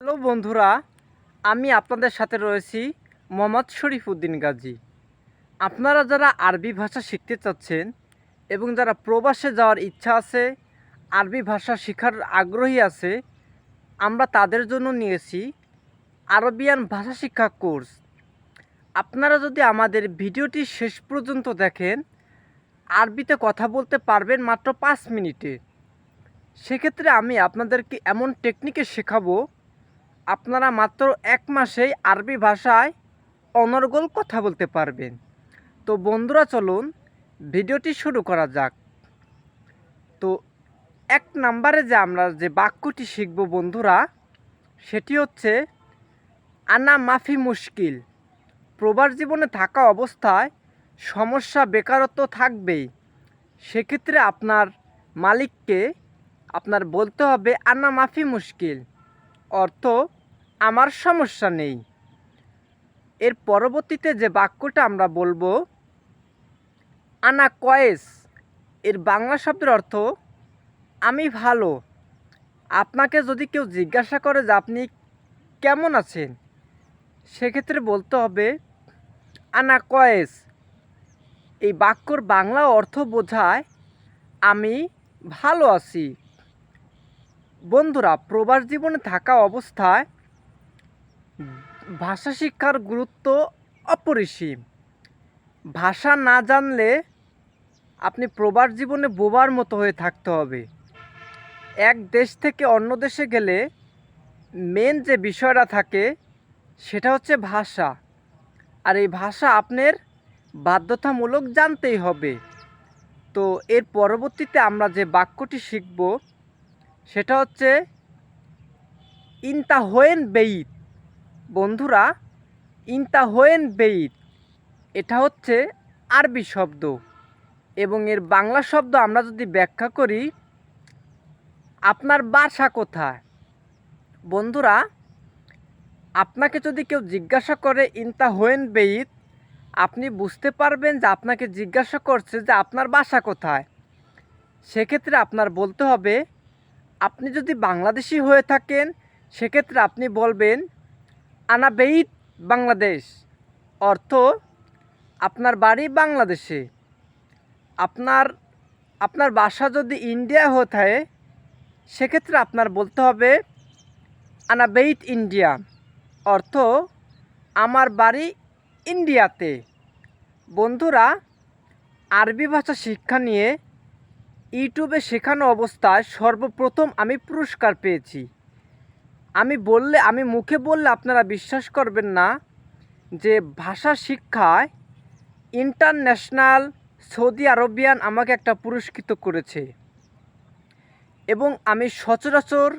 Hello বন্ধুরা, আমি আপনাদের সাথে রয়েছি মোহাম্মদ শরীফ উদ্দিন গাজী। আপনারা যারা আরবি ভাষা শিখতে চাচ্ছেন এবং যারা প্রবাসে যাওয়ার ইচ্ছা আছে, আরবি ভাষা শেখার আগ্রহী আছে, আমরা তাদের জন্য নিয়েছি আরবিয়ান ভাষা শিক্ষা কোর্স। আপনারা যদি আমাদের ভিডিওটি শেষ পর্যন্ত দেখেন, আরবিতে কথা বলতে পারবেন মাত্র পাঁচ মিনিটে। সেক্ষেত্রে আমি আপনাদেরকে এমন টেকনিকে শেখাবো আপনারা মাত্র এক মাসেই আরবি ভাষায় অনর্গল কথা বলতে পারবেন। তো বন্ধুরা, চলুন ভিডিওটি শুরু করা যাক। তো এক নাম্বারে যে আমরা যে বাক্যটি শিখব বন্ধুরা, সেটি হচ্ছে, আনা মাফি মুশকিল। প্রবাস জীবনে থাকা অবস্থায় সমস্যা বেকারত্ব থাকবেই। সেক্ষেত্রে আপনার মালিককে আপনার বলতে হবে, আনা মাফি মুশকিল। অর্থ আমার সমস্যা নেই। এর পরবর্তীতে যে বাক্যটা আমরা বলব আনা কয়েস এর বাংলা শব্দের অর্থ, আমি ভালো। আপনাকে যদি কেউ জিজ্ঞাসা করে যে আপনি কেমন আছেন, সেক্ষেত্রে বলতে হবে আনা কয়েস এই বাক্যর বাংলা অর্থ বোঝায়, আমি ভালো আছি। বন্ধুরা, প্রবাস জীবনে থাকা অবস্থায় ভাষা শিক্ষার গুরুত্ব অপরিসীম। ভাষা না জানলে আপনি প্রবাস জীবনে বোবার মতো হয়ে থাকতে হবে। এক দেশ থেকে অন্য দেশে গেলে মেন যে বিষয়টা থাকে, সেটা হচ্ছে ভাষা। আর এই ভাষা আপনার বাধ্যতামূলক জানতেই হবে। তো এর পরবর্তীতে আমরা যে বাক্যটি শিখব, সেটা হচ্ছে ইনতা হোয়েন বেইত। বন্ধুরা ইনতা হোয়েন বেইত এটা হচ্ছে আরবি শব্দ। এবং এর বাংলা শব্দ আমরা যদি ব্যাখ্যা করি, আপনার বাসা কোথায়? বন্ধুরা, আপনাকে যদি কেউ জিজ্ঞাসা করে ইনতা হোয়েন বেইত আপনি বুঝতে পারবেন যে আপনাকে জিজ্ঞাসা করছে যে, আপনার বাসা কোথায়? সেক্ষেত্রে আপনার বলতে হবে, আপনি যদি বাংলাদেশি হয়ে থাকেন, সেক্ষেত্রে আপনি বলবেন আনা বেইত বাংলাদেশ। অর্থ, আপনার বাড়ি বাংলাদেশে। আপনার আপনার বাসা যদি ইন্ডিয়া হয়ে থাকে, সেক্ষেত্রে আপনার বলতে হবে আনা বেইত ইন্ডিয়া। অর্থ, আমার বাড়ি ইন্ডিয়াতে। বন্ধুরা, আরবি ভাষা শিক্ষা নিয়ে ইউটিউবে শেখানো অবস্থায় সর্বপ্রথম আমি পুরস্কার পেয়েছি। আমি বললে, আমি মুখে বললে আপনারা বিশ্বাস করবেন না যে ভাষা শিক্ষায় ইন্টারন্যাশনাল সৌদি আরবিয়ান আমাকে একটা পুরস্কৃত করেছে। এবং আমি সচরাচর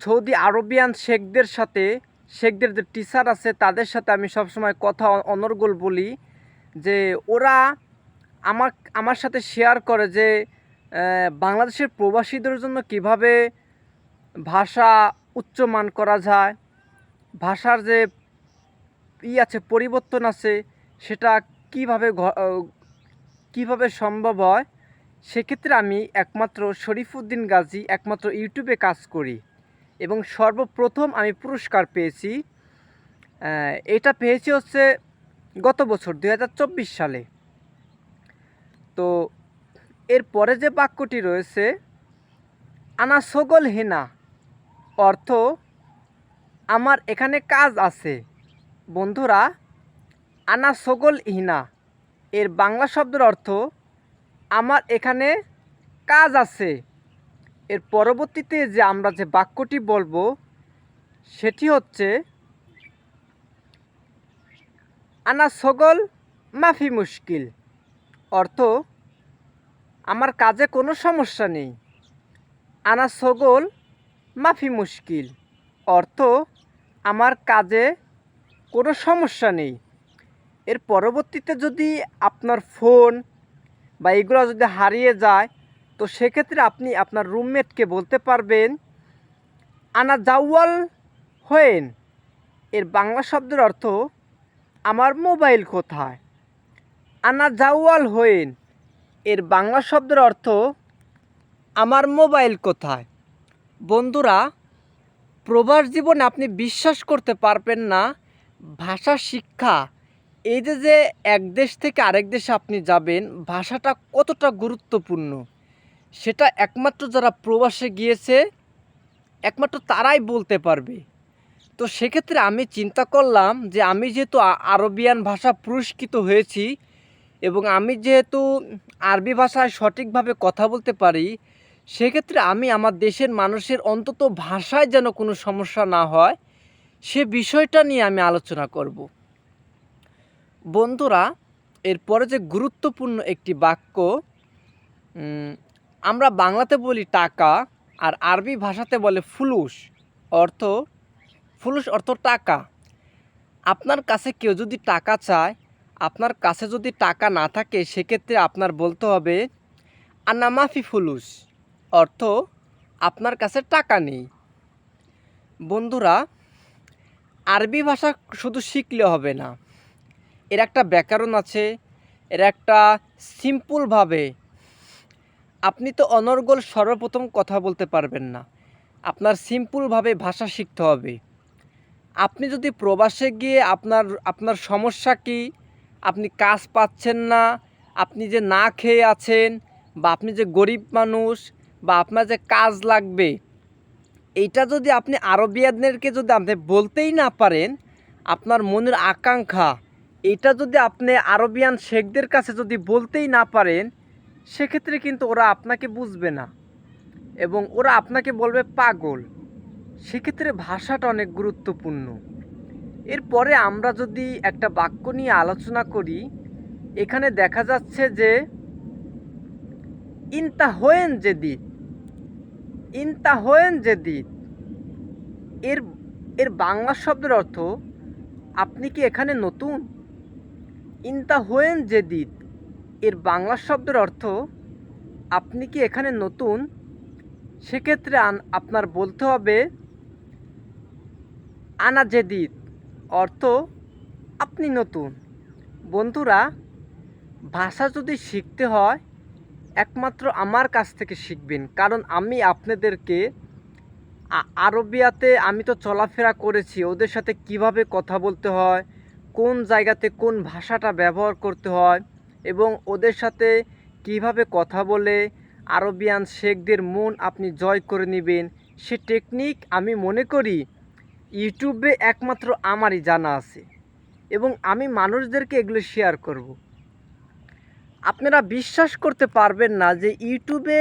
সৌদি আরবিয়ান শেখদের সাথে, শেখদের যে টিচার আছে, তাদের সাথে আমি সবসময় কথা অনর্গল বলি যে ওরা আমার আমার সাথে শেয়ার করে যে বাংলাদেশের প্রবাসীদের জন্য কীভাবে ভাষা উচ্চমান করা যায়। ভাষার যে ই আছে, পরিবর্তন আছে, সেটা কীভাবে কীভাবে সম্ভব হয়, সেক্ষেত্রে আমি একমাত্র শরীফুদ্দিন গাজী একমাত্র ইউটিউবে কাজ করি এবং সর্বপ্রথম আমি পুরস্কার পেয়েছি এটা পেয়েছি হচ্ছে গত বছর দু হাজার চব্বিশ সালে। তো এর পরে যে বাক্যটি রয়েছে, আনা সগল হেনা অর্থ আমার এখানে কাজ আছে। বন্ধুরা, আনা সগল হিনা এর বাংলা শব্দের অর্থ, আমার এখানে কাজ আছে। এর পরবর্তীতে যে আমরা যে বাক্যটি বলব, সেটি হচ্ছে, আনা সগল মাফি মুশকিল। অর্থ, আমার কাজে কোনো সমস্যা নেই। আনা সগল মাফি মুশকিল। অর্থ, আমার কাজে কোনো সমস্যা নেই। এর পরবর্তীতে যদি আপনার ফোন বা এগুলো যদি হারিয়ে যায়, তো সেক্ষেত্রে আপনি আপনার রুমমেটকে বলতে পারবেন, আনা জাওয়াল হয়েন। এর বাংলা শব্দের অর্থ, আমার মোবাইল কোথায়? আনা জাওয়াল হয়েন। এর বাংলা শব্দের অর্থ, আমার মোবাইল কোথায়? বন্ধুরা, প্রবাস জীবনে আপনি বিশ্বাস করতে পারবেন না, ভাষা, শিক্ষা। এই যে যে এক দেশ থেকে আরেক দেশে আপনি যাবেন, ভাষাটা কতটা গুরুত্বপূর্ণ? সেটা একমাত্র যারা প্রবাসে গিয়েছে, একমাত্র তারাই বলতে পারবে। তো সেক্ষেত্রে আমি চিন্তা করলাম যে, আমি যেহেতু আরবিয়ান ভাষা পুরস্কৃত হয়েছি এবং আমি যেহেতু আরবি ভাষায় সঠিকভাবে কথা বলতে পারি সেক্ষেত্রে আমি আমার দেশের মানুষের অন্তত ভাষায় যেন কোনো সমস্যা না হয়, সে বিষয়টা নিয়ে আমি আলোচনা করব। বন্ধুরা, এরপরে যে গুরুত্বপূর্ণ একটি বাক্য আমরা বাংলাতে বলি টাকা আর আরবি ভাষাতে বলে ফুলুস অর্থ ফুলুস অর্থ টাকা। আপনার কাছে কেউ যদি টাকা চায়, আপনার কাছে যদি টাকা না থাকে, সেক্ষেত্রে আপনার বলতে হবে, আনামাফি ফুলুস অর্থ আপনার কাছে টাকা নেই। বন্ধুরা, আরবি ভাষা শুধু শিখলে হবে না। এর একটা ব্যাকরণ আছে, এর একটা সিম্পলভাবে আপনি তো অনর্গল সর্বপ্রথম কথা বলতে পারবেন না। আপনার সিম্পলভাবে ভাষা শিখতে হবে। আপনি যদি প্রবাসে গিয়ে আপনার আপনার সমস্যা কি, আপনি কাজ পাচ্ছেন না, আপনি যে না খেয়ে আছেন বা আপনি যে গরিব মানুষ বা আপনার যে কাজ লাগবে এইটা যদি আপনি আরবিয়ানদেরকে যদি আপনি বলতেই না পারেন, আপনার মনের আকাঙ্ক্ষা, এটা যদি আপনি আরবিয়ান শেখদের কাছে যদি বলতেই না পারেন, সেক্ষেত্রে কিন্তু ওরা আপনাকে বুঝবে না এবং ওরা আপনাকে বলবে পাগল। সেক্ষেত্রে ভাষাটা অনেক গুরুত্বপূর্ণ। এরপরে আমরা যদি একটা বাক্য নিয়ে আলোচনা করি, এখানে দেখা যাচ্ছে যে ইনতা হোয়েন জেদিদ। ইনতা হোয়েন জেদিদ। এর এর বাংলা শব্দের অর্থ, আপনি কি এখানে নতুন? ইনতা হোয়েন জেদিদ। এর বাংলা শব্দের অর্থ, আপনি কি এখানে নতুন? সেক্ষেত্রে আপনার বলতে হবে, আনা যে জেদিদ। অর্থ, আপনি নতুন। বন্ধুরা, ভাষা যদি শিখতে হয় একমাত্র আমার কাছ থেকে শিখবেন কারণ আমি আপনাদেরকে আরবিয়াতে আমি তো চলাফেরা করেছি, ওদের সাথে কীভাবে কথা বলতে হয়, কোন জায়গাতে কোন ভাষাটা ব্যবহার করতে হয় এবং ওদের সাথে কীভাবে কথা বলে আরবিয়ান শেখদের মন আপনি জয় করে নেবেন, সে টেকনিক আমি মনে করি ইউটিউবে একমাত্র আমারই জানা আছে এবং আমি মানুষদেরকে এগুলো শেয়ার করব। আপনারা বিশ্বাস করতে পারবেন না যে ইউটিউবে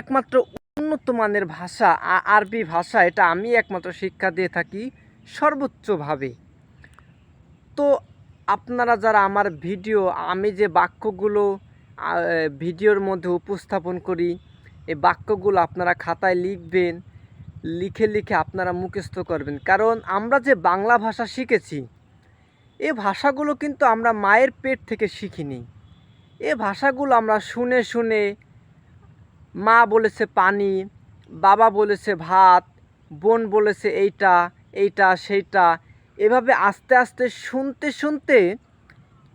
একমাত্র উন্নত মানের ভাষা আরবি ভাষা, এটা আমি একমাত্র শিক্ষা দিয়ে থাকি সর্বোচ্চভাবে। তো আপনারা যারা আমার ভিডিও, আমি যে বাক্যগুলো ভিডিওর মধ্যে উপস্থাপন করি, এই বাক্যগুলো আপনারা খাতায় লিখবেন, লিখে লিখে আপনারা মুখস্থ করবেন। কারণ আমরা যে বাংলা ভাষা শিখেছি, এ ভাষাগুলো কিন্তু আমরা মায়ের পেট থেকে শিখিনি। এ ভাষাগুলো আমরা শুনে শুনে মা বলেছে পানি, বাবা বলেছে ভাত, বোন বলেছে এইটা এইটা, সেইটা। এভাবে আস্তে আস্তে শুনতে শুনতে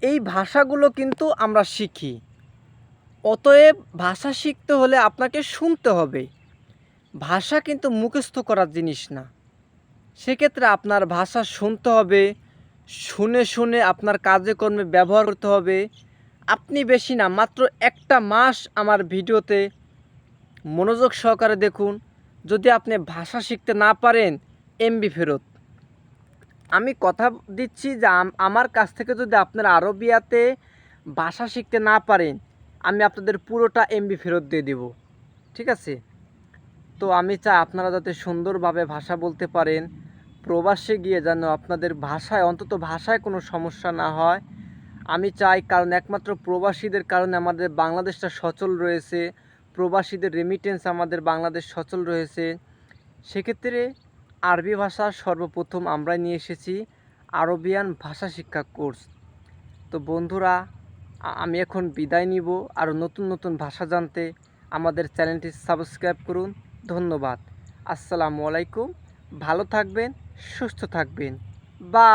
এই ভাষাগুলো কিন্তু আমরা শিখি। অতএব ভাষা শিখতে হলে আপনাকে শুনতে হবে। ভাষা কিন্তু মুখস্থ করার জিনিস না। সেক্ষেত্রে আপনার ভাষা শুনতে হবে, শুনে শুনে আপনার কাজে কর্মে ব্যবহার করতে হবে আপনি বেশি না, মাত্র একটা মাস আমার ভিডিওতে মনোযোগ সহকারে দেখুন। যদি আপনি ভাষা শিখতে না পারেন এমবি ফেরত। আমি কথা দিচ্ছি যে আমার কাছ থেকে যদি আপনারা আরবিয়াতে ভাষা শিখতে না পারেন, আমি আপনাদের পুরোটা এমবি ফেরত দিয়ে দেব। ঠিক আছে? তো আমি চাই আপনারা যাতে সুন্দরভাবে ভাষা বলতে পারেন, প্রবাসে গিয়ে যেন আপনাদের ভাষায়, অন্তত ভাষায় কোনো সমস্যা না হয়। আমি চাই কারণ একমাত্র প্রবাসীদের কারণে আমাদের বাংলাদেশটা সচল রয়েছে, প্রবাসীদের রেমিটেন্স আমাদের বাংলাদেশ সচল রয়েছে। সেক্ষেত্রে আরবি ভাষা সর্বপ্রথম আমরা নিয়ে এসেছি, আরবিয়ান ভাষা শিক্ষা কোর্স তো বন্ধুরা আমি এখন বিদায় নিব। আরও নতুন নতুন ভাষা জানতে আমাদের চ্যানেলটি সাবস্ক্রাইব করুন। ধন্যবাদ। আসসালামু আলাইকুম। ভালো থাকবেন, সুস্থ থাকবেন। বা